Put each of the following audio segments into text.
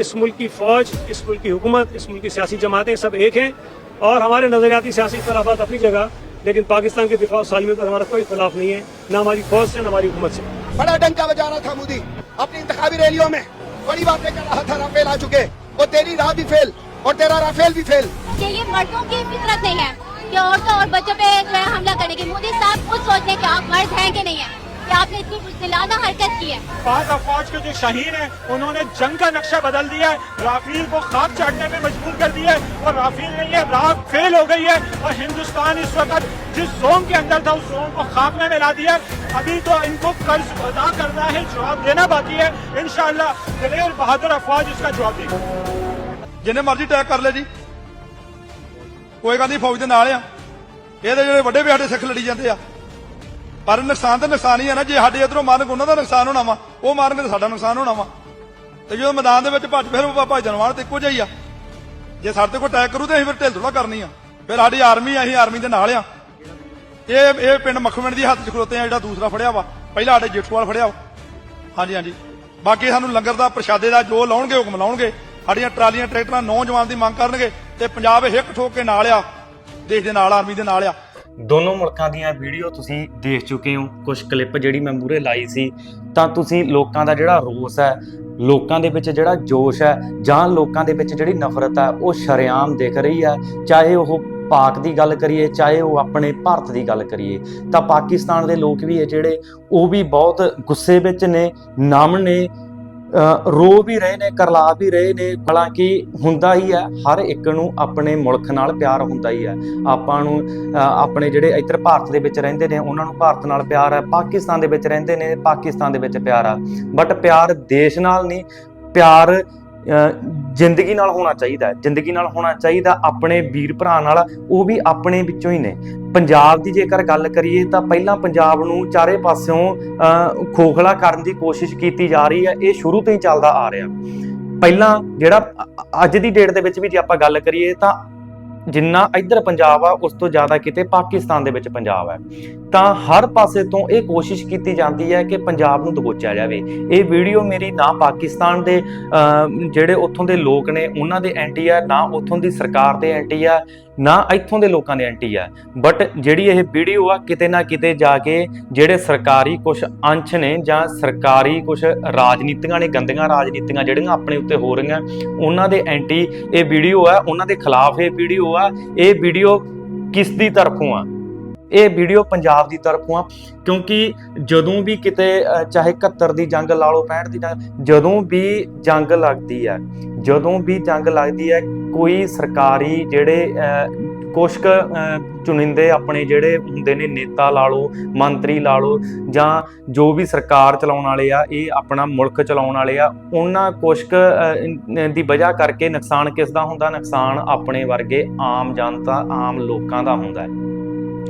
इस मुल्क की फौज इस मुल्क की हुकूमत इस मुल्क की सियासी जमातें सब एक हैं और हमारे नजरियाती सियासी इख्तलाफात अपनी जगह लेकिन पाकिस्तान के दिफा सालमी पर हमारा कोई इख्तलाफ नहीं है न हमारी फौज से न हमारी हुकूमत से। बड़ा डंका बजा रहा था मोदी अपनी इंतखाबी रैलियों में। बड़ी बातें कर रहा था राफेल आ चुके वो तेरी राह भी फेल और तेरा राफेल भी फेल। ये मर्दों की फितरत नहीं है कि औरतों और बच्चों पे जो है हमला करने की मोदी साहब खुद सोच लें कि आप मर्द हैं कि नहीं है। कि आपने इतनी बुजदिलाना हरकत की है पाक अफवाज के जो शहीद हैं उन्होंने जंग का नक्शा बदल दिया है राफेल को खाक चाटने में मजबूर कर दिया है और राफेल नहीं है राग फेल हो गई है और हिंदुस्तान इस वक्त जिस जोन के अंदर था उस जोन को खाक में मिला दिया है अभी तो इनको कर्ज अदा करना है जवाब देना बाकी है इंशाल्लाह दलेर बहादुर अफवाज इसका जवाब देगी ਜਿੰਨੇ ਮਰਜ਼ੀ ਅਟੈਕ ਕਰ ਲੈ ਜੀ ਕੋਈ ਗੱਲ ਨਹੀਂ ਫੌਜ ਦੇ ਨਾਲ ਆ ਇਹਦੇ ਜਿਹੜੇ ਵੱਡੇ ਵੀ ਸਾਡੇ ਸਿੱਖ ਲੜੀ ਜਾਂਦੇ ਆ ਪਰ ਨੁਕਸਾਨ ਤਾਂ ਨੁਕਸਾਨ ਹੀ ਆ ਨਾ, ਜੇ ਸਾਡੇ ਇਧਰੋਂ ਮਾਰਨਗੇ ਉਹਨਾਂ ਦਾ ਨੁਕਸਾਨ ਹੋਣਾ ਵਾ, ਉਹ ਮਾਰਨਗੇ ਤਾਂ ਸਾਡਾ ਨੁਕਸਾਨ ਹੋਣਾ ਵਾ। ਤੇ ਜਦੋਂ ਮੈਦਾਨ ਦੇ ਵਿੱਚ ਭੱਜ ਫਿਰ ਭੱਜ ਜਾਣਵਾਨ ਤੇ ਇੱਕੋ ਜਿਹਾ ਹੀ ਆ। ਜੇ ਸਾਡੇ ਤੇ ਕੋਈ ਅਟੈਕ ਕਰੂ ਤੇ ਅਸੀਂ ਫਿਰ ਢਿੱਲ ਥੋੜਾ ਕਰਨੀ ਆ। ਫਿਰ ਸਾਡੀ ਆਰਮੀ ਆ, ਅਸੀਂ ਆਰਮੀ ਦੇ ਨਾਲ ਆ। ਇਹ ਇਹ ਪਿੰਡ ਮੱਖੂਮਿੰਡ ਦੀ ਹੱਥ 'ਚ ਖਲੋਤੇ ਆ, ਜਿਹੜਾ ਦੂਸਰਾ ਫੜਿਆ ਵਾ। ਪਹਿਲਾਂ ਸਾਡੇ ਜੇਠੂਵਾਲ ਫੜਿਆ ਵਾ। ਹਾਂਜੀ ਹਾਂਜੀ। ਬਾਕੀ ਸਾਨੂੰ ਲੰਗਰ ਦਾ, ਪ੍ਰਸ਼ਾਦੇ ਦਾ ਜੋ ਲਾਉਣਗੇ, ਹੁਕਮ ਲਾਉਣਗੇ। ਸਾਡੀਆਂ ਟਰਾਲੀਆਂ, ਟਰੈਕਟਰਾਂ ਨੌਜਵਾਨ ਦੀ ਮੰਗ ਕਰਨਗੇ ਤੇ ਪੰਜਾਬ ਹਿੱਕ ਠੋਕ ਕੇ ਨਾਲ ਆ। ਦੇਸ਼ ਦੇ ਨਾਲ ਆਰਮੀ ਦੇ ਨਾਲ ਆ। ਦੋਨੋਂ ਮੁਲਕਾਂ ਦੀਆਂ ਵੀਡੀਓ ਤੁਸੀਂ ਦੇਖ ਚੁੱਕੇ ਹੋ। ਕੁਝ ਕਲਿੱਪ ਜਿਹੜੀ ਮੈਂ ਮੂਰੇ ਲਾਈ ਸੀ, ਤਾਂ ਤੁਸੀਂ ਲੋਕਾਂ ਦਾ ਜਿਹੜਾ ਰੋਸ ਹੈ, ਲੋਕਾਂ ਦੇ ਵਿੱਚ ਜਿਹੜਾ ਜੋਸ਼ ਹੈ, ਜਾਂ ਲੋਕਾਂ ਦੇ ਵਿੱਚ ਜਿਹੜੀ ਨਫ਼ਰਤ ਹੈ, ਉਹ ਸ਼ਰੇਆਮ ਦਿਖ ਰਹੀ ਹੈ। ਚਾਹੇ ਉਹ ਪਾਕ ਦੀ ਗੱਲ ਕਰੀਏ, ਚਾਹੇ ਉਹ ਆਪਣੇ ਭਾਰਤ ਦੀ ਗੱਲ ਕਰੀਏ, ਤਾਂ ਪਾਕਿਸਤਾਨ ਦੇ ਲੋਕ ਵੀ ਹੈ ਜਿਹੜੇ, ਉਹ ਵੀ ਬਹੁਤ ਗੁੱਸੇ ਵਿੱਚ ਨੇ, ਨਮ ਨੇ ਰੋ ਵੀ ਰਹੇ ਨੇ, ਕਰਲਾ ਵੀ ਰਹੇ ਨੇ, ਹਾਲਾਂਕਿ ਹੁੰਦਾ ਹੀ ਹੈ, ਹਰ ਇੱਕ ਨੂੰ ਆਪਣੇ ਮੁਲਕ ਨਾਲ ਪਿਆਰ ਹੁੰਦਾ ਹੀ ਹੈ। ਆਪਾਂ ਨੂੰ ਆਪਣੇ ਜਿਹੜੇ ਇੱਧਰ ਭਾਰਤ ਦੇ ਵਿੱਚ ਰਹਿੰਦੇ ਨੇ, ਉਹਨਾਂ ਨੂੰ ਭਾਰਤ ਨਾਲ ਪਿਆਰ ਹੈ, ਪਾਕਿਸਤਾਨ ਦੇ ਵਿੱਚ ਰਹਿੰਦੇ ਨੇ, ਪਾਕਿਸਤਾਨ ਦੇ ਵਿੱਚ ਪਿਆਰ ਆ ਬਟ ਪਿਆਰ ਦੇਸ਼ ਨਾਲ ਨਹੀਂ, ਪਿਆਰ ਜ਼ਿੰਦਗੀ ਨਾਲ ਹੋਣਾ ਚਾਹੀਦਾ ਜ਼ਿੰਦਗੀ ਨਾਲ ਹੋਣਾ ਚਾਹੀਦਾ ਆਪਣੇ ਵੀਰ ਭਰਾ ਨਾਲ ਉਹ ਵੀ ਆਪਣੇ ਵਿੱਚੋਂ ਹੀ ਨੇ। ਪੰਜਾਬ ਦੀ ਜੇਕਰ ਗੱਲ ਕਰੀਏ ਤਾਂ ਪਹਿਲਾਂ ਪੰਜਾਬ ਨੂੰ ਚਾਰੇ ਪਾਸਿਓਂ ਅ, ਖੋਖਲਾ ਕਰਨ ਦੀ ਕੋਸ਼ਿਸ਼ ਕੀਤੀ ਜਾ ਰਹੀ ਹੈ। ਇਹ ਸ਼ੁਰੂ ਤੋਂ ਹੀ ਚੱਲਦਾ ਆ ਰਿਹਾ। ਪਹਿਲਾਂ ਜਿਹੜਾ ਅੱਜ ਦੀ ਡੇਟ ਦੇ ਵਿੱਚ ਵੀ ਜੇ ਆਪਾਂ ਗੱਲ ਕਰੀਏ ਤਾਂ ਜਿੰਨਾ ਇੱਧਰ ਪੰਜਾਬ ਆ, ਉਸ ਤੋਂ ਜ਼ਿਆਦਾ ਕਿਤੇ ਪਾਕਿਸਤਾਨ ਦੇ ਵਿੱਚ ਪੰਜਾਬ ਹੈ ਤਾਂ ਹਰ ਪਾਸੇ ਤੋਂ ਇਹ ਕੋਸ਼ਿਸ਼ ਕੀਤੀ ਜਾਂਦੀ ਹੈ ਕਿ ਪੰਜਾਬ ਨੂੰ ਦਬੋਚਿਆ ਜਾਵੇ। ਇਹ ਵੀਡੀਓ ਮੇਰੀ ਨਾ ਪਾਕਿਸਤਾਨ ਦੇ ਜਿਹੜੇ ਉੱਥੋਂ ਦੇ ਲੋਕ ਨੇ, ਉਹਨਾਂ ਦੇ ਐਂਟੀ ਆ, ਨਾ ਉੱਥੋਂ ਦੀ ਸਰਕਾਰ ਦੇ ਐਂਟੀ ਆ ਨਾ ਇੱਥੋਂ ਦੇ ਲੋਕਾਂ ਦੇ ਐਂਟੀ ਆ। ਬਟ ਜਿਹੜੀ ਇਹ ਵੀਡੀਓ ਆ, ਕਿਤੇ ਨਾ ਕਿਤੇ ਜਾ ਕੇ ਜਿਹੜੇ ਸਰਕਾਰੀ ਕੁਝ ਅੰਸ਼ ਨੇ ਜਾਂ ਸਰਕਾਰੀ ਕੁਝ ਰਾਜਨੀਤੀਆਂ ਨੇ, ਗੰਦੀਆਂ ਰਾਜਨੀਤੀਆਂ ਜਿਹੜੀਆਂ ਆਪਣੇ ਉੱਤੇ ਹੋ ਰਹੀਆਂ, ਉਹਨਾਂ ਦੇ ਐਂਟੀ ਇਹ ਵੀਡੀਓ ਆ, ਉਹਨਾਂ ਦੇ ਖਿਲਾਫ ਇਹ ਵੀਡੀਓ ਆ। ਇਹ ਵੀਡੀਓ ਕਿਸ ਦੀ ਤਰਫੋਂ ਆ? ਇਹ ਵੀਡੀਓ ਪੰਜਾਬ ਦੀ ਤਰਫੋਂ ਆ। ਕਿਉਂਕਿ ਜਦੋਂ ਵੀ ਕਿਤੇ ਚਾਹੇ 71 ਦੀ ਜੰਗ ਲਾ ਲਓ 65 ਦੀ ਜੰਗ, ਜਦੋਂ ਵੀ ਜੰਗ ਲੱਗਦੀ ਹੈ ਜਦੋਂ ਵੀ ਜੰਗ ਲੱਗਦੀ ਹੈ ਕੋਈ ਸਰਕਾਰੀ ਜਿਹੜੇ ਅ, ਕੁਛ ਕੁ ਅ, ਚੁਣਿੰਦੇ ਆਪਣੇ ਜਿਹੜੇ ਹੁੰਦੇ ਨੇ ਨੇਤਾ ਲਾ ਲਓ ਮੰਤਰੀ ਲਾ ਲਓ ਜਾਂ ਜੋ ਵੀ ਸਰਕਾਰ ਚਲਾਉਣ ਵਾਲੇ ਆ ਇਹ ਆਪਣਾ ਮੁਲਕ ਚਲਾਉਣ ਵਾਲੇ ਆ ਉਹਨਾਂ ਕੁਛ ਕੁ, ਦੀ ਵਜ੍ਹਾ ਕਰਕੇ ਨੁਕਸਾਨ ਕਿਸ ਦਾ ਹੁੰਦਾ? ਨੁਕਸਾਨ ਆਪਣੇ ਵਰਗੇ ਆਮ ਜਨਤਾ ਆਮ ਲੋਕਾਂ ਦਾ ਹੁੰਦਾ ਹੈ।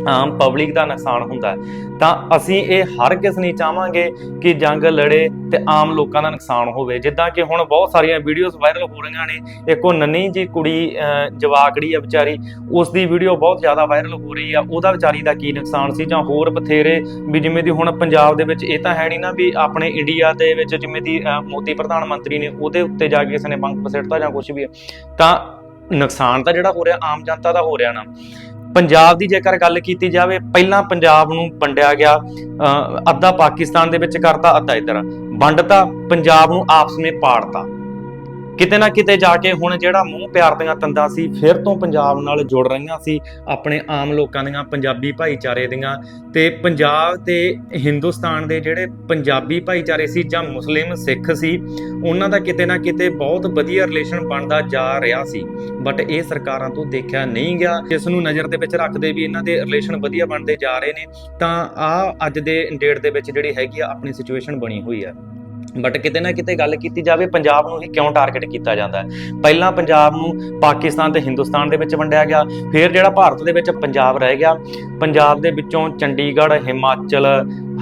ਆਮ ਪਬਲਿਕ ਦਾ ਨੁਕਸਾਨ ਹੁੰਦਾ ਤਾਂ ਅਸੀਂ ਇਹ ਹਰ ਕਿਸ ਨਹੀਂ ਚਾਹਾਂਗੇ ਕਿ ਜੰਗ ਲੜੇ ਤੇ ਆਮ ਲੋਕਾਂ ਦਾ ਨੁਕਸਾਨ ਹੋਵੇ। ਜਿੱਦਾਂ ਕਿ ਹੁਣ ਬਹੁਤ ਸਾਰੀਆਂ ਵੀਡੀਓਜ਼ ਵਾਇਰਲ ਹੋ ਰਹੀਆਂ ਨੇ। ਇੱਕ ਉਹ ਨੰਨੀ ਜੀ ਕੁੜੀ ਜਵਾਕੜੀ ਆ ਵਿਚਾਰੀ ਉਸ ਦੀ ਵੀਡੀਓ ਬਹੁਤ ਜ਼ਿਆਦਾ ਵਾਇਰਲ ਹੋ ਰਹੀ ਆ। ਉਹਦਾ ਵਿਚਾਰੀ ਦਾ ਕੀ ਨੁਕਸਾਨ ਸੀ ਜਾਂ ਹੋਰ ਬਥੇਰੇ ਵੀ ਜਿਵੇਂ ਦੀ ਹੁਣ ਪੰਜਾਬ ਦੇ ਵਿੱਚ ਇਹ ਤਾਂ ਹੈ ਨਹੀਂ ਨਾ ਵੀ ਆਪਣੇ ਇੰਡੀਆ ਦੇ ਵਿੱਚ ਜਿਵੇਂ ਦੀ ਮੋਦੀ ਪ੍ਰਧਾਨ ਮੰਤਰੀ ਨੇ ਉਹਦੇ ਉੱਤੇ ਜਾ ਕੇ ਕਿਸੇ ਨੇ ਬੰਕ ਸਿੱਟਤਾ ਜਾਂ ਕੁਝ ਵੀ ਤਾਂ ਨੁਕਸਾਨ ਤਾਂ ਜਿਹੜਾ ਹੋ ਰਿਹਾ, ਆਮ ਜਨਤਾ ਦਾ ਹੋ ਰਿਹਾ ਨਾ। ਪੰਜਾਬ ਦੀ ਜੇਕਰ ਗੱਲ ਕੀਤੀ ਜਾਵੇ, ਪਹਿਲਾਂ ਪੰਜਾਬ ਨੂੰ ਵੰਡਿਆ ਗਿਆ, ਅਹ ਅੱਧਾ ਪਾਕਿਸਤਾਨ ਦੇ ਵਿੱਚ ਕਰਤਾ, ਅੱਧਾ ਇੱਧਰ। ਵੰਡਤਾ, ਪੰਜਾਬ ਨੂੰ ਆਪਸ ਵਿੱਚ ਪਾੜਤਾ। ਕਿਤੇ ਨਾ ਕਿਤੇ ਜਾ ਕੇ ਹੁਣ ਜਿਹੜਾ ਮੂੰਹ ਪਿਆਰ ਦੀਆਂ ਤੰਦਾਂ ਸੀ, ਫਿਰ ਤੋਂ ਪੰਜਾਬ ਨਾਲ ਜੁੜ ਰਹੀਆਂ ਸੀ, ਆਪਣੇ ਆਮ ਲੋਕਾਂ ਦੀਆਂ, ਪੰਜਾਬੀ ਭਾਈਚਾਰੇ ਦੀਆਂ ਤੇ ਪੰਜਾਬ ਤੇ ਹਿੰਦੁਸਤਾਨ ਦੇ ਜਿਹੜੇ ਪੰਜਾਬੀ ਭਾਈਚਾਰੇ ਸੀ ਜਾਂ ਮੁਸਲਿਮ ਸਿੱਖ ਸੀ, ਉਹਨਾਂ ਦਾ ਕਿਤੇ ਨਾ ਕਿਤੇ ਬਹੁਤ ਵਧੀਆ ਰਿਲੇਸ਼ਨ ਬਣਦਾ ਜਾ ਰਿਹਾ ਸੀ। ਬਟ ਇਹ ਸਰਕਾਰਾਂ ਤੋਂ ਦੇਖਿਆ ਨਹੀਂ ਗਿਆ। ਜਿਸ ਨੂੰ ਨਜ਼ਰ ਦੇ ਵਿੱਚ ਰੱਖਦੇ ਵੀ ਇਹਨਾਂ ਦੇ ਰਿਲੇਸ਼ਨ ਵਧੀਆ ਬਣਦੇ ਜਾ ਰਹੇ ਨੇ, ਤਾਂ ਆ ਅੱਜ ਦੇ ਡੇਟ ਦੇ ਵਿੱਚ ਜਿਹੜੀ ਹੈਗੀ ਆ, ਆਪਣੀ ਸਿਚੁਏਸ਼ਨ ਬਣੀ ਹੋਈ ਆ। ਬਟ ਕਿਤੇ ਨਾ ਕਿਤੇ ਗੱਲ ਕੀਤੀ ਜਾਵੇ, ਪੰਜਾਬ ਨੂੰ ਹੀ ਕਿਉਂ ਟਾਰਗੇਟ ਕੀਤਾ ਜਾਂਦਾ ਹੈ? ਪਹਿਲਾਂ ਪੰਜਾਬ ਨੂੰ ਪਾਕਿਸਤਾਨ ਤੇ ਹਿੰਦੁਸਤਾਨ ਦੇ ਵਿੱਚ ਵੰਡਿਆ ਗਿਆ, ਫਿਰ ਜਿਹੜਾ ਭਾਰਤ ਦੇ ਵਿੱਚ ਪੰਜਾਬ ਰਹਿ ਗਿਆ। ਪੰਜਾਬ ਦੇ ਵਿੱਚੋਂ ਚੰਡੀਗੜ੍ਹ, ਹਿਮਾਚਲ,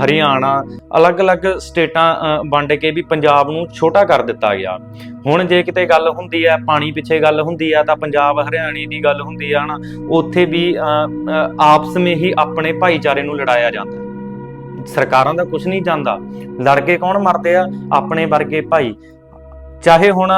ਹਰਿਆਣਾ ਅਲੱਗ-ਅਲੱਗ ਸਟੇਟਾਂ ਵੰਡ ਕੇ ਵੀ ਪੰਜਾਬ ਨੂੰ ਛੋਟਾ ਕਰ ਦਿੱਤਾ ਗਿਆ। ਹੁਣ ਜੇ ਕਿਤੇ ਗੱਲ ਹੁੰਦੀ ਹੈ, ਪਾਣੀ ਪਿੱਛੇ ਗੱਲ ਹੁੰਦੀ ਹੈ, ਤਾਂ ਪੰਜਾਬ ਹਰਿਆਣੇ ਦੀ ਗੱਲ ਹੁੰਦੀ ਆ ਨਾ ਉੱਥੇ ਵੀ ਆਪਸ ਵਿੱਚ ਹੀ ਆਪਣੇ ਭਾਈਚਾਰੇ ਨੂੰ ਲੜਾਇਆ ਜਾਂਦਾ ਸਰਕਾਰਾਂ ਦਾ ਕੁਝ ਨਹੀਂ ਜਾਂਦਾ। ਲੜ ਕੇ ਕੌਣ ਮਰਦੇ ਆ? ਆਪਣੇ ਵਰਗੇ ਭਾਈ। ਚਾਹੇ ਹੁਣ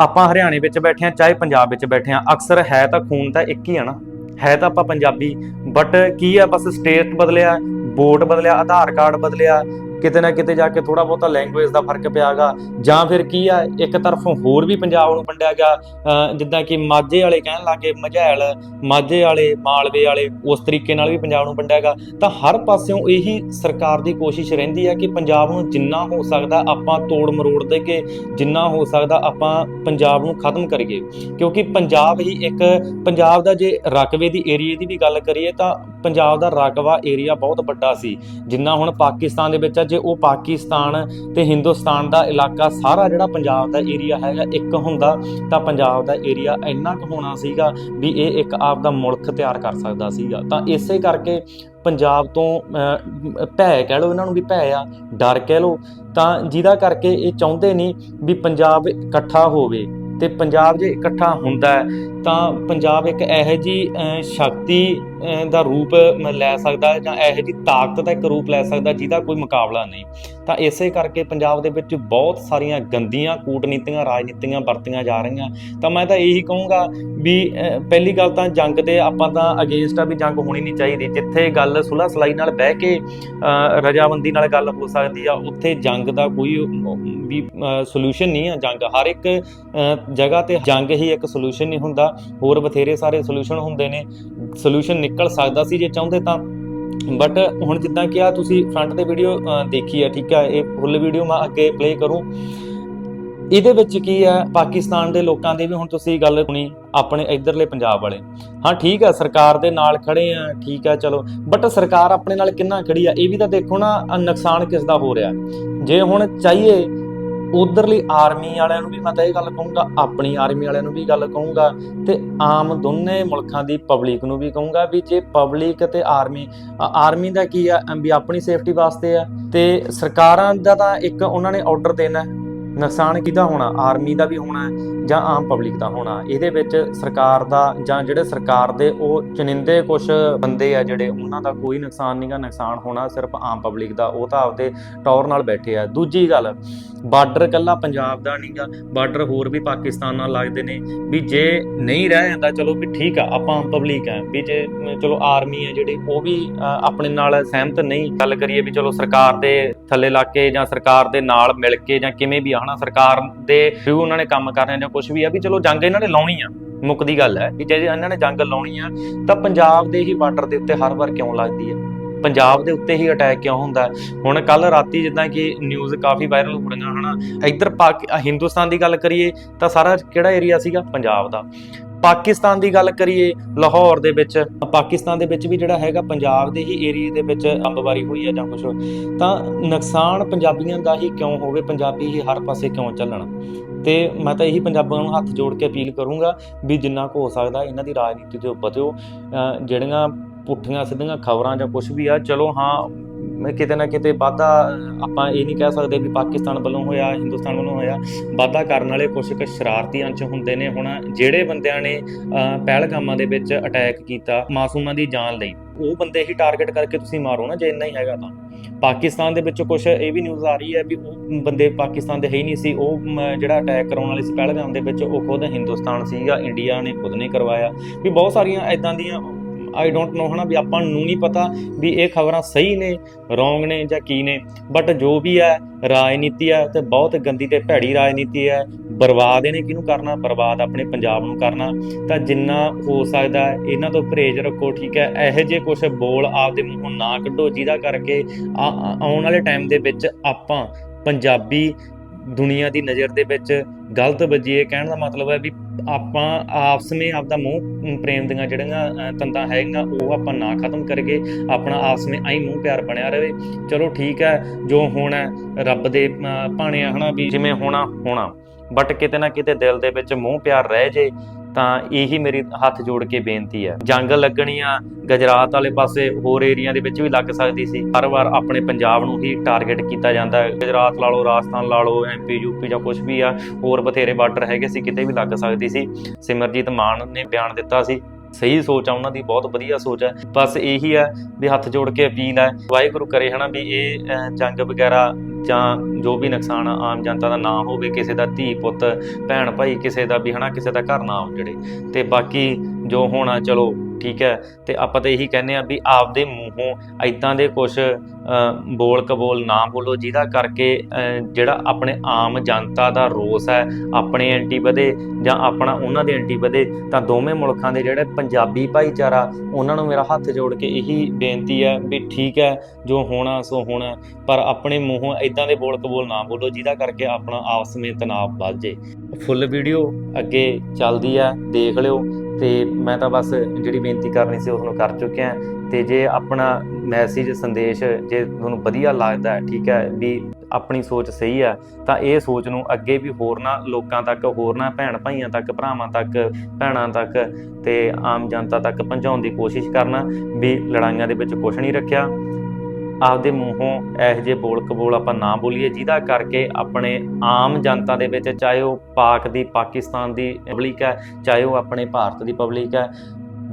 ਆਪਾਂ ਹਰਿਆਣੇ ਵਿੱਚ ਬੈਠੇ ਆ ਚਾਹੇ ਪੰਜਾਬ ਵਿੱਚ ਬੈਠੇ ਆ ਅਕਸਰ ਹੈ ਤਾਂ ਖੂਨ ਤਾਂ ਇੱਕ ਹੀ ਆ ਨਾ। ਹੈ ਤਾਂ ਆਪਾਂ ਪੰਜਾਬੀ ਬਟ ਕੀ ਆ? ਬਸ ਸਟੇਟ ਬਦਲਿਆ ਵੋਟ ਬਦਲਿਆ, ਆਧਾਰ ਕਾਰਡ ਬਦਲਿਆ ਕਿਤੇ ਨਾ ਕਿਤੇ ਜਾ ਕੇ ਥੋੜਾ ਬਹੁਤਾ ਲੈਂਗੁਏਜ ਦਾ ਫ਼ਰਕ ਪਿਆਗਾ। ਜਾਂ ਫਿਰ ਕੀ ਆ, ਇੱਕ ਤਰਫੋਂ ਹੋਰ ਵੀ ਪੰਜਾਬ ਨੂੰ ਵੰਡਿਆ ਗਿਆ ਜਿੱਦਾਂ ਕਿ ਮਾਝੇ ਵਾਲੇ ਕਹਿਣ ਲੱਗੇ, ਮਝੈਲ, ਮਾਝੇ ਵਾਲੇ, ਮਾਲਵੇ ਵਾਲੇ, ਉਸ ਤਰੀਕੇ ਨਾਲ ਵੀ ਪੰਜਾਬ ਨੂੰ ਵੰਡਿਆ ਗਿਆ। ਤਾਂ ਹਰ ਪਾਸਿਓਂ ਇਹੀ ਸਰਕਾਰ ਦੀ ਕੋਸ਼ਿਸ਼ ਰਹਿੰਦੀ ਹੈ ਕਿ ਪੰਜਾਬ ਨੂੰ ਜਿੰਨਾ ਹੋ ਸਕਦਾ ਆਪਾਂ ਤੋੜ ਮਰੋੜ ਦੇ ਕੇ ਜਿੰਨਾ ਹੋ ਸਕਦਾ ਆਪਾਂ ਪੰਜਾਬ ਨੂੰ ਖਤਮ ਕਰੀਏ। ਕਿਉਂਕਿ ਪੰਜਾਬ ਹੀ ਇੱਕ, ਪੰਜਾਬ ਦਾ ਜੇ ਰਕਬੇ ਦੀ ਏਰੀਆ ਦੀ ਵੀ ਗੱਲ ਕਰੀਏ ਤਾਂ ਪੰਜਾਬ ਦਾ ਰਕਬਾ ਏਰੀਆ ਬਹੁਤ ਵੱਡਾ ਸੀ। ਜਿੰਨਾ ਹੁਣ ਪਾਕਿਸਤਾਨ ਦੇ ਵਿੱਚ ਜੇ ਉਹ ਪਾਕਿਸਤਾਨ ਤੇ ਹਿੰਦੁਸਤਾਨ ਦਾ ਇਲਾਕਾ ਸਾਰਾ ਜਿਹੜਾ ਪੰਜਾਬ ਦਾ ਏਰੀਆ ਹੈਗਾ, ਇੱਕ ਹੁੰਦਾ, ਤਾਂ ਪੰਜਾਬ ਦਾ ਏਰੀਆ ਇੰਨਾ ਕੁ ਹੋਣਾ ਸੀਗਾ ਵੀ ਇਹ ਇੱਕ ਆਪ ਦਾ ਮੁਲਕ ਤਿਆਰ ਕਰ ਸਕਦਾ ਸੀਗਾ। ਤਾਂ ਇਸੇ ਕਰਕੇ ਪੰਜਾਬ ਤੋਂ ਭੈ ਕਹਿ ਲਓ ਇਹਨਾਂ ਨੂੰ ਵੀ ਭੈ ਆ, ਡਰ ਕਹਿ ਲਓ, ਤਾਂ ਜਿਹਦਾ ਕਰਕੇ ਇਹ ਚਾਹੁੰਦੇ ਨਹੀਂ ਵੀ ਪੰਜਾਬ ਇਕੱਠਾ ਹੋਵੇ। ਤੇ ਪੰਜਾਬ ਜੇ ਇਕੱਠਾ ਹੁੰਦਾ ਤਾਂ ਪੰਜਾਬ ਇੱਕ ਇਹੋ ਜੀ ਸ਼ਕਤੀ ਦਾ ਰੂਪ ਮ- ਲੈ ਸਕਦਾ ਜਾਂ ਇਹੋ ਜੀ ਤਾਕਤ ਦਾ ਇੱਕ ਰੂਪ ਲੈ ਸਕਦਾ ਜਿਹਦਾ ਕੋਈ ਮੁਕਾਬਲਾ ਨਹੀਂ। ਤਾਂ ਇਸੇ ਕਰਕੇ ਪੰਜਾਬ ਦੇ ਵਿੱਚ ਬਹੁਤ ਸਾਰੀਆਂ ਗੰਦੀਆਂ ਕੂਟਨੀਤੀਆਂ ਰਾਜਨੀਤੀਆਂ ਵਰਤੀਆਂ ਜਾ ਰਹੀਆਂ। ਤਾਂ ਮੈਂ ਤਾਂ ਇਹੀ ਕਹੂੰਗਾ ਵੀ ਪਹਿਲੀ ਗੱਲ ਤਾਂ ਜੰਗ ਦੇ ਆਪਾਂ ਤਾਂ ਅਗੇਂਸਟ ਆ ਵੀ ਜੰਗ ਹੋਣੀ ਨਹੀਂ ਚਾਹੀਦੀ। ਜਿੱਥੇ ਗੱਲ ਸੁਲ੍ਹਾ ਸਲਾਈ ਨਾਲ ਬਹਿ ਕੇ ਅਹ, ਰਜਾਮੰਦੀ ਨਾਲ ਗੱਲ ਹੋ ਸਕਦੀ ਆ ਉੱਥੇ ਜੰਗ ਦਾ ਕੋਈ ਵੀ ਸੋਲੂਸ਼ਨ ਨਹੀਂ ਆ ਜੰਗ। ਹਰ ਇੱਕ ਜਗ੍ਹਾ ਤੇ ਜੰਗ ਹੀ ਇੱਕ ਸੋਲੂਸ਼ਨ ਨਹੀਂ ਹੁੰਦਾ। ਹੋਰ ਬਥੇਰੇ ਸਾਰੇ ਸੋਲੂਸ਼ਨ ਹੁੰਦੇ ਨੇ। ਸੋਲੂਸ਼ਨ ਨਿਕਲ ਸਕਦਾ ਸੀ ਜੇ ਚਾਹੁੰਦੇ ਤਾਂ। ਬਟ ਹੁਣ ਜਿੱਦਾਂ ਕਿ ਆ ਤੁਸੀਂ ਫਰੰਟ ਤੇ ਵੀਡੀਓ ਦੇਖੀ ਆ, ਠੀਕ ਆ, ਇਹ ਫੁੱਲ ਵੀਡੀਓ ਮੈਂ ਅੱਗੇ ਪਲੇ ਕਰੂੰ। ਇਹਦੇ ਵਿੱਚ ਕੀ ਹੈ ਪਾਕਿਸਤਾਨ ਦੇ ਲੋਕਾਂ ਦੀ ਵੀ ਹੁਣ ਤੁਸੀਂ ਗੱਲ ਸੁਣੀ, ਆਪਣੇ ਇਧਰਲੇ ਪੰਜਾਬ ਵਾਲੇ। ਹਾਂ, ਠੀਕ ਹੈ ਸਰਕਾਰ ਦੇ ਨਾਲ ਖੜੇ ਆ, ਠੀਕ ਹੈ ਚਲੋ। ਬਟ ਸਰਕਾਰ ਆਪਣੇ ਨਾਲ ਕਿੰਨਾ ਖੜੀ ਆ, ਇਹ ਵੀ ਤਾਂ ਦੇਖੋ ਨਾ, ਨੁਕਸਾਨ ਕਿਸ ਦਾ ਹੋ ਰਿਹਾ। ਜੇ ਹੁਣ ਚਾਹੀਏ ਉਧਰਲੀ ਆਰਮੀ ਵਾਲਿਆਂ ਨੂੰ ਵੀ ਮੈਂ ਤਾਂ ਇਹ ਗੱਲ ਕਹੂੰਗਾ, ਆਪਣੀ ਆਰਮੀ ਵਾਲਿਆਂ ਨੂੰ ਵੀ ਗੱਲ ਕਹੂੰਗਾ ਤੇ ਆਮ ਦੋਨੇ ਮੁਲਕਾਂ ਦੀ ਪਬਲਿਕ ਨੂੰ ਵੀ ਕਹੂੰਗਾ ਵੀ ਜੇ ਪਬਲਿਕ ਤੇ ਆਰਮੀ ਆਰਮੀ ਦਾ ਕੀ ਆ, ਵੀ ਆਪਣੀ ਸੇਫਟੀ ਵਾਸਤੇ ਆ ਤੇ ਸਰਕਾਰਾਂ ਦਾ ਤਾਂ ਇੱਕ ਉਹਨਾਂ ਨੇ ਆਰਡਰ ਦੇਣਾ ਨੁਕਸਾਨ ਕਿਹਦਾ ਹੋਣਾ? ਆਰਮੀ ਦਾ ਵੀ ਹੋਣਾ ਜਾਂ ਆਮ ਪਬਲਿਕ ਦਾ ਹੋਣਾ? ਇਹਦੇ ਵਿੱਚ ਸਰਕਾਰ ਦਾ ਜਾਂ ਜਿਹੜੇ ਸਰਕਾਰ ਦੇ ਉਹ ਚੁਣਿੰਦੇ ਕੁਝ ਬੰਦੇ ਆ ਜਿਹੜੇ, ਉਹਨਾਂ ਦਾ ਕੋਈ ਨੁਕਸਾਨ ਨਹੀਂਗਾ ਨੁਕਸਾਨ ਹੋਣਾ ਸਿਰਫ ਆਮ ਪਬਲਿਕ ਦਾ। ਉਹ ਤਾਂ ਆਪਦੇ ਟੌਰ ਨਾਲ ਬੈਠੇ ਆ। ਦੂਜੀ ਗੱਲ, ਬਾਰਡਰ ਕੱਲਾ ਪੰਜਾਬ ਦਾ ਨਹੀਂਗਾ ਬਾਰਡਰ ਹੋਰ ਵੀ ਪਾਕਿਸਤਾਨ ਨਾਲ ਲੱਗਦੇ ਨੇ। ਵੀ ਜੇ ਨਹੀਂ ਰਹਿ ਜਾਂਦਾ, ਚਲੋ ਵੀ ਠੀਕ ਆ, ਆਪਾਂ ਆਮ ਪਬਲਿਕ ਆ। ਵੀ ਜੇ, ਚਲੋ ਆਰਮੀ ਆ ਜਿਹੜੇ, ਉਹ ਵੀ ਆਪਣੇ ਨਾਲ ਸਹਿਮਤ ਨਹੀਂ। ਗੱਲ ਕਰੀਏ ਵੀ ਚਲੋ ਸਰਕਾਰ ਦੇ ਥੱਲੇ ਲੱਗ ਕੇ ਜਾਂ ਸਰਕਾਰ ਦੇ ਨਾਲ ਮਿਲ ਕੇ ਜਾਂ ਕਿਵੇਂ ਵੀ ਆ, ਹਨਾ, ਸਰਕਾਰ ਦੇ ਥਰੂ ਉਹਨਾਂ ਨੇ ਕੰਮ ਕਰਨਾ ਜਾਂ ਕੁਝ ਵੀ ਆ, ਵੀ ਚਲੋ ਜੰਗ ਇਹਨਾਂ ਨੇ ਲਾਉਣੀ ਆ ਮੁੱਕਦੀ ਗੱਲ ਹੈ ਕਿ ਜੇ ਇਹਨਾਂ ਨੇ ਜੰਗ ਲਾਉਣੀ ਆ, ਤਾਂ ਪੰਜਾਬ ਦੇ ਹੀ ਬਾਰਡਰ ਦੇ ਉੱਤੇ ਹਰ ਵਾਰ ਕਿਉਂ ਲੱਗਦੀ ਹੈ ਪੰਜਾਬ ਦੇ ਉੱਤੇ ਹੀ ਅਟੈਕ ਕਿਉਂ ਹੁੰਦਾ? ਹੁਣ ਕੱਲ ਰਾਤੀ ਜਿੱਦਾਂ ਕਿ ਨਿਊਜ਼ ਕਾਫੀ ਵਾਇਰਲ ਹੋ ਰਹੀਆਂ, ਹਨਾ, ਇੱਧਰ ਪਾਕ ਹਿੰਦੁਸਤਾਨ ਦੀ ਗੱਲ ਕਰੀਏ, ਤਾਂ ਸਾਰਾ ਕਿਹੜਾ ਏਰੀਆ ਸੀਗਾ? ਪੰਜਾਬ ਦਾ। ਪਾਕਿਸਤਾਨ ਦੀ ਗੱਲ ਕਰੀਏ, ਲਾਹੌਰ ਦੇ ਵਿੱਚ, ਪਾਕਿਸਤਾਨ ਦੇ ਵਿੱਚ ਵੀ ਜਿਹੜਾ ਹੈਗਾ ਪੰਜਾਬ ਦੇ ਹੀ ਏਰੀਆ ਦੇ ਵਿੱਚ ਅੰਬਵਾਰੀ ਹੋਈ ਹੈ ਜਾਂ ਕੁਝ ਤਾਂ ਨੁਕਸਾਨ ਪੰਜਾਬੀਆਂ ਦਾ ਹੀ ਕਿਉਂ ਹੋਵੇ, ਪੰਜਾਬੀ ਹੀ ਹਰ ਪਾਸੇ ਕਿਉਂ ਚੱਲਣ? ਤੇ ਮੈਂ ਤਾਂ ਇਹੀ ਪੰਜਾਬੀਆਂ ਨੂੰ ਹੱਥ ਜੋੜ ਕੇ ਅਪੀਲ ਕਰੂੰਗਾ ਵੀ ਜਿੰਨਾ ਕੁ ਹੋ ਸਕਦਾ ਇਹਨਾਂ ਦੀ ਰਾਜਨੀਤੀ ਤੋਂ ਬਚੋ ਜਿਹੜੀਆਂ ਪੁੱਠੀਆਂ ਸਿੱਧੀਆਂ ਖਬਰਾਂ ਜਾਂ ਕੁਝ ਵੀ ਆ, ਚਲੋ ਹਾਂ ਕਿਤੇ ਨਾ ਕਿਤੇ ਵਾਧਾ ਆਪਾਂ ਇਹ ਨਹੀਂ ਕਹਿ ਸਕਦੇ ਵੀ ਪਾਕਿਸਤਾਨ ਵੱਲੋਂ ਹੋਇਆ ਹਿੰਦੁਸਤਾਨ ਵੱਲੋਂ ਹੋਇਆ ਵਾਧਾ ਕਰਨ ਵਾਲੇ ਕੁਝ ਕੁ ਸ਼ਰਾਰਤੀ ਅੰਸ਼ ਹੁੰਦੇ ਨੇ ਹੁਣ ਜਿਹੜੇ ਬੰਦਿਆਂ ਨੇ ਪਹਿਲਗਾਮਾਂ ਦੇ ਵਿੱਚ ਅਟੈਕ ਕੀਤਾ ਮਾਸੂਮਾਂ ਦੀ ਜਾਨ ਲਈ। ਉਹ ਬੰਦੇ ਹੀ ਟਾਰਗੇਟ ਕਰਕੇ ਤੁਸੀਂ ਮਾਰੋ ਨਾ ਜੇ ਇੰਨਾ ਹੀ ਹੈਗਾ ਤਾਂ। ਪਾਕਿਸਤਾਨ ਦੇ ਵਿੱਚ ਕੁਝ ਇਹ ਵੀ ਨਿਊਜ਼ ਆ ਰਹੀ ਹੈ ਵੀ ਉਹ ਬੰਦੇ ਪਾਕਿਸਤਾਨ ਦੇ ਹੈ ਹੀ ਨਹੀਂ ਸੀ ਉਹ ਮ, ਜਿਹੜਾ ਅਟੈਕ ਕਰਾਉਣ ਵਾਲੇ ਸੀ ਪਹਿਲਗਾਮ ਦੇ ਵਿੱਚ ਉਹ ਖੁਦ ਹਿੰਦੁਸਤਾਨ ਸੀਗਾ ਇੰਡੀਆ ਨੇ ਖੁਦ ਨੇ ਕਰਵਾਇਆ। ਵੀ ਬਹੁਤ ਸਾਰੀਆਂ ਐਦਾਂ ਦੀਆਂ ਆਈ ਡੋਂਟ ਨੋ ਹਨਾ ਵੀ ਆਪਾਂ ਨੂੰ ਨਹੀਂ ਪਤਾ ਵੀ ਇਹ ਖਬਰਾਂ ਸਹੀ ਨੇ ਰੋਂਗ ਨੇ ਜਾਂ ਕੀ ਨੇ। ਬਟ ਜੋ ਵੀ ਹੈ, ਰਾਜਨੀਤੀ ਹੈ, ਤੇ ਬਹੁਤ ਗੰਦੀ ਤੇ ਭੈੜੀ ਰਾਜਨੀਤੀ ਹੈ। ਬਰਬਾਦ ਇਹਨੇ ਕਿਹਨੂੰ ਕਰਨਾ? ਬਰਬਾਦ ਆਪਣੇ ਪੰਜਾਬ ਨੂੰ ਕਰਨਾ। ਤਾਂ ਜਿੰਨਾ ਹੋ ਸਕਦਾ ਇਹਨਾਂ ਤੋਂ ਪਰਹੇਜ਼ ਰੱਖੋ, ਠੀਕ ਹੈ? ਇਹੋ ਜਿਹੇ ਕੁਝ ਬੋਲ ਆਪਦੇ ਮੂੰਹੋਂ ਨਾ ਕੱਢੋ, ਜਿਹਦਾ ਕਰਕੇ ਆ- ਆਉਣ ਵਾਲੇ ਟਾਈਮ ਦੇ ਵਿੱਚ ਆਪਾਂ ਪੰਜਾਬੀ ਦੁਨੀਆ ਦੀ ਨਜ਼ਰ ਦੇ ਵਿੱਚ ਗਲਤ ਵੱਜੀਏ। ਕਹਿਣ ਦਾ ਮਤਲਬ ਹੈ ਵੀ ਆਪਾਂ ਆਪਸ ਵਿੱਚ ਆਪਦਾ ਮੂੰਹ ਪ੍ਰੇਮ ਦੀਆਂ ਜਿਹੜੀਆਂ ਤੰਦਾਂ ਹੈਗੀਆਂ, ਉਹ ਆਪਾਂ ਨਾ ਖਤਮ ਕਰਗੇ ਆਪਣਾ ਆਪਸ ਵਿੱਚ ਆਈ ਮੂੰਹ ਪਿਆਰ ਬਣਿਆ ਰਹੇ। ਚਲੋ ਠੀਕ ਹੈ, ਜੋ ਹੋਣਾ ਰੱਬ ਦੇ ਭਾਣੇ ਆ, ਹਨਾ, ਵੀ ਜਿਵੇਂ ਹੋਣਾ ਹੋਣਾ। ਬਟ ਕਿਤੇ ਨਾ ਕਿਤੇ ਦਿਲ ਦੇ ਵਿੱਚ ਮੂੰਹ ਪਿਆਰ ਰਹਿ ਜੇ। ਤਾਂ ਇਹੀ ਮੇਰੀ ਹੱਥ ਜੋੜ ਕੇ ਬੇਨਤੀ ਹੈ। ਜੰਗ ਲੱਗਣੀ ਆ, ਗੁਜਰਾਤ ਵਾਲੇ ਪਾਸੇ ਹੋਰ ਏਰੀਆ ਦੇ ਵਿੱਚ ਵੀ ਲੱਗ ਸਕਦੀ ਸੀ। ਹਰ ਵਾਰ ਆਪਣੇ ਪੰਜਾਬ ਨੂੰ ਹੀ ਟਾਰਗੇਟ ਕੀਤਾ ਜਾਂਦਾ ਹੈ। ਗੁਜਰਾਤ ਲਾ ਲਓ, ਰਾਜਸਥਾਨ ਲਾ ਲਓ ਐਮਪੀ ਯੂਪੀ ਜਾਂ ਕੁਝ ਵੀ ਆ, ਹੋਰ ਬਥੇਰੇ ਬਾਰਡਰ ਹੈਗੇ ਸੀ, ਕਿਤੇ ਵੀ ਲੱਗ ਸਕਦੀ ਸੀ। ਸਿਮਰਜੀਤ ਮਾਨ ਨੇ ਬਿਆਨ ਦਿੱਤਾ ਸੀ। ਸਹੀ ਸੋਚ ਆ, ਉਹਨਾਂ ਦੀ ਬਹੁਤ ਵਧੀਆ ਸੋਚ ਹੈ ਬਸ ਇਹੀ ਹੈ ਵੀ ਹੱਥ ਜੋੜ ਕੇ ਅਪੀਲ ਹੈ ਵਾਹਿਗੁਰੂ ਕਰੇ ਹਨਾ ਵੀ ਇਹ ਜੰਗ ਵਗੈਰਾ ਜਾਂ ਜੋ ਵੀ ਨੁਕਸਾਨ ਆਮ ਜਨਤਾ ਦਾ ਨਾ ਹੋਵੇ, ਕਿਸੇ ਦਾ ਧੀ ਪੁੱਤ, ਭੈਣ ਭਾਈ, ਕਿਸੇ ਦਾ ਵੀ ਹਨਾ, ਕਿਸੇ ਦਾ ਘਰ ਨਾ ਉਜੜੇ ਤੇ ਬਾਕੀ ਜੋ ਹੋਣਾ, ਚਲੋ ਠੀਕ ਹੈ? ਤੇ ਆਪਾਂ ਤਾਂ ਇਹੀ ਕਹਿੰਦੇ ਆ ਵੀ ਆਪਦੇ ਮੂੰਹੋਂ ਐਦਾਂ ਦੇ ਕੁਝ ਬੋਲ ਕਬੋਲ ਨਾ ਬੋਲੋ, ਜਿਹਦਾ ਕਰਕੇ ਜਿਹੜਾ ਆਪਣੇ ਆਮ ਜਨਤਾ ਦਾ ਰੋਸ ਹੈ, ਆਪਣੇ ਐਂਟੀ ਵਧੇ ਜਾਂ ਆਪਣਾ ਉਹਨਾਂ ਦੇ ਐਂਟੀ ਵਧੇ, ਤਾਂ ਦੋਵੇਂ ਮੁਲਕਾਂ ਦੇ ਜਿਹੜੇ ਪੰਜਾਬੀ ਭਾਈਚਾਰਾ, ਉਹਨਾਂ ਨੂੰ ਮੇਰਾ ਹੱਥ ਜੋੜ ਕੇ ਇਹੀ ਬੇਨਤੀ ਹੈ ਵੀ ਠੀਕ ਹੈ, ਜੋ ਹੋਣਾ ਸੋ ਹੋਣਾ ਪਰ ਆਪਣੇ ਮੂੰਹੋਂ ਐਦਾਂ ਦੇ ਬੋਲ ਕਬੋਲ ਨਾ ਬੋਲੋ, ਜਿਹਦਾ ਕਰਕੇ ਆਪਣਾ ਆਪਸ ਵਿੱਚ ਤਣਾਅ ਵੱਧ ਜੇ ਫੁੱਲ ਵੀਡੀਓ ਅੱਗੇ ਚੱਲਦੀ ਹੈ, ਦੇਖ ਲਿਓ। ਤੇ ਮੈਂ ਤਾਂ ਬਸ ਜਿਹੜੀ ਬੇਨਤੀ ਕਰਨੀ ਸੀ ਉਸ ਨੂੰ ਕਰ ਚੁੱਕਿਆ ਤੇ ਜੇ ਆਪਣਾ ਮੈਸੇਜ ਸੰਦੇਸ਼ ਜੇ ਤੁਹਾਨੂੰ ਵਧੀਆ ਲੱਗਦਾ ਹੈ ਠੀਕ ਹੈ, ਵੀ ਆਪਣੀ ਸੋਚ ਸਹੀ ਹੈ ਤਾਂ ਇਹ ਸੋਚ ਨੂੰ ਅੱਗੇ ਵੀ ਹੋਰਨਾਂ ਲੋਕਾਂ ਤੱਕ ਹੋਰਨਾਂ ਭੈਣ ਭਾਈਆਂ ਤੱਕ, ਭਰਾਵਾਂ ਤੱਕ, ਭੈਣਾਂ ਤੱਕ ਤੇ ਆਮ ਜਨਤਾ ਤੱਕ ਪਹੁੰਚਾਉਣ ਦੀ ਕੋਸ਼ਿਸ਼ ਕਰਨਾ, ਵੀ ਲੜਾਈਆਂ ਦੇ ਵਿੱਚ ਕੁਝ ਨਹੀਂ ਰੱਖਿਆ। ਆਪਦੇ ਮੂੰਹੋਂ ਇਹੋ ਜਿਹੇ ਬੋਲ ਕਬੋਲ ਆਪਾਂ ਨਾ ਬੋਲੀਏ ਜਿਹਦਾ ਕਰਕੇ ਆਪਣੇ ਆਮ ਜਨਤਾ ਦੇ ਵਿੱਚ ਚਾਹੇ ਉਹ ਪਾਕ ਦੀ ਪਾਕਿਸਤਾਨ ਦੀ ਪਬਲਿਕ ਹੈ ਚਾਹੇ ਉਹ ਆਪਣੇ ਭਾਰਤ ਦੀ ਪਬਲਿਕ ਹੈ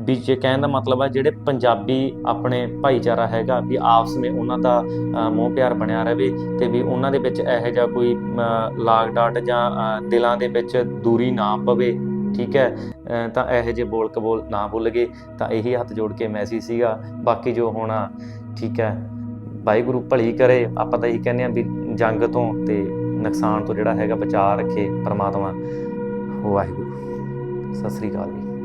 ਵੀ ਜੇ ਕਹਿਣ ਦਾ ਮਤਲਬ ਹੈ ਜਿਹੜੇ ਪੰਜਾਬੀ ਆਪਣੇ ਭਾਈਚਾਰਾ ਹੈਗਾ ਵੀ ਆਪਸ ਵਿੱਚ ਉਹਨਾਂ ਦਾ ਅ, ਮੋਹ ਪਿਆਰ ਬਣਿਆ ਰਹੇ ਤੇ ਵੀ ਉਹਨਾਂ ਦੇ ਵਿੱਚ ਇਹੋ ਜਿਹਾ ਕੋਈ ਲਾਗ ਡਾਟ ਜਾਂ ਦਿਲਾਂ ਦੇ ਵਿੱਚ ਦੂਰੀ ਨਾ ਪਵੇ ਠੀਕ ਹੈ ਤਾਂ ਇਹੋ ਜਿਹੇ ਬੋਲ ਕਬੋਲ ਨਾ ਭੁੱਲ ਗਏ ਤਾਂ ਇਹੀ ਹੱਥ ਜੋੜ ਕੇ ਮੈਸੇਜ ਸੀਗਾ ਬਾਕੀ ਜੋ ਹੋਣਾ ਠੀਕ ਹੈ। ਵਾਹਿਗੁਰੂ ਭਲੀ ਕਰੇ, ਆਪਾਂ ਤਾਂ ਇਹੀ ਕਹਿੰਦੇ ਆ ਵੀ ਜੰਗ ਤੋਂ ਤੇ ਨੁਕਸਾਨ ਤੋਂ ਜਿਹੜਾ ਹੈਗਾ ਬਚਾ ਰੱਖੇ ਪਰਮਾਤਮਾ। ਵਾਹਿਗੁਰੂ। ਸਤਿ ਸ੍ਰੀ ਅਕਾਲ ਜੀ।